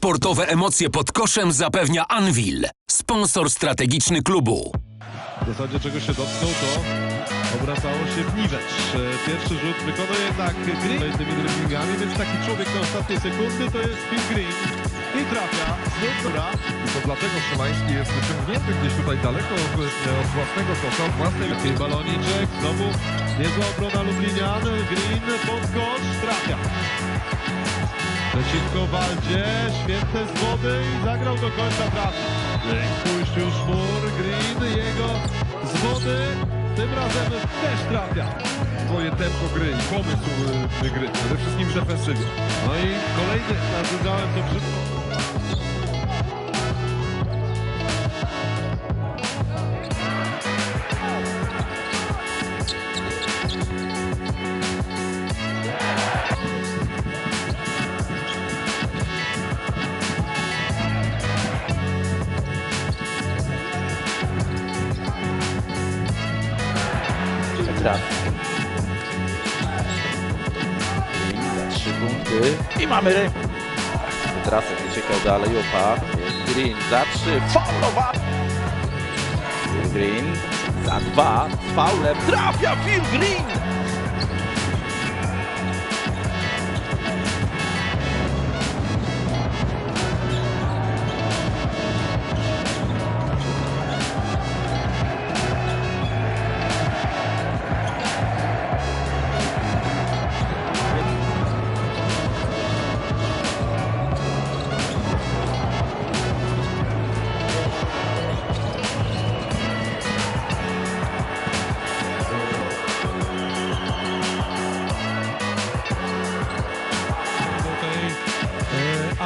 Sportowe emocje pod koszem zapewnia Anvil, sponsor strategiczny klubu. W zasadzie czego się dotknął, to obracało się w niwecz. E, Pierwszy rzut wykonuje jednak Green z tymi driblingami, więc taki człowiek na ostatniej sekundy to jest Phil Green. I trafia, znów góra. I to dlatego Szymański jest wyciągnięty gdzieś tutaj daleko od, od własnego kosza, od własnej... Baloniczek, znowu niezła obrona Lublinian. Green pod. Przeciwko Waldzie, świetne z wody i zagrał do końca trafi. Puścił szmur, Green, jego z wody, tym razem też trafia. Swoje tempo gry i pomysł y, gry, przede wszystkim w defensywie. No i kolejny, nazywałem to brzydko. Trafi. Trzy punkty. I mamy rym. Trafek uciekał dalej, opa. Green za trzy. Faulowa. Phil Green za dwa. Faulem trafia Phil Green.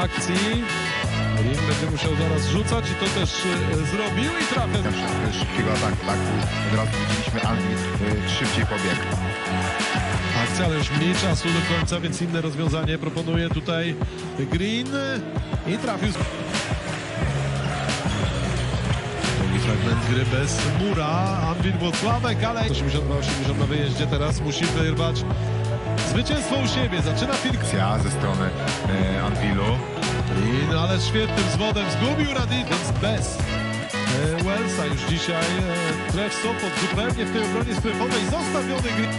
Akcji. Rim będzie musiał zaraz rzucać i to też e, zrobił i trafia. szybkiego ataku, tak? Od razu widzieliśmy Andy y, szybciej pobiegł. Akcja, ale już mniej czasu do końca, więc inne rozwiązanie proponuje tutaj Green i trafił. Drugi fragment gry bez mura. Anwil Włocławek, ale 82-80 na wyjeździe teraz musi wyrwać zwycięstwo u siebie. Zaczyna Akcja ze strony y, Anvilu. I ale świetnym zwodem zgubił Radicz, więc bez e, Wellsa już dzisiaj e, tref Sopot zupełnie w tej obronie strefowej zostawiony Green.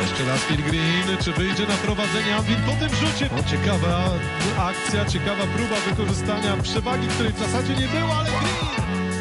Jeszcze raz Phil Green, czy wyjdzie na prowadzenie Anvil po tym rzucie? O, ciekawa akcja, ciekawa próba wykorzystania przewagi, której w zasadzie nie było, ale Green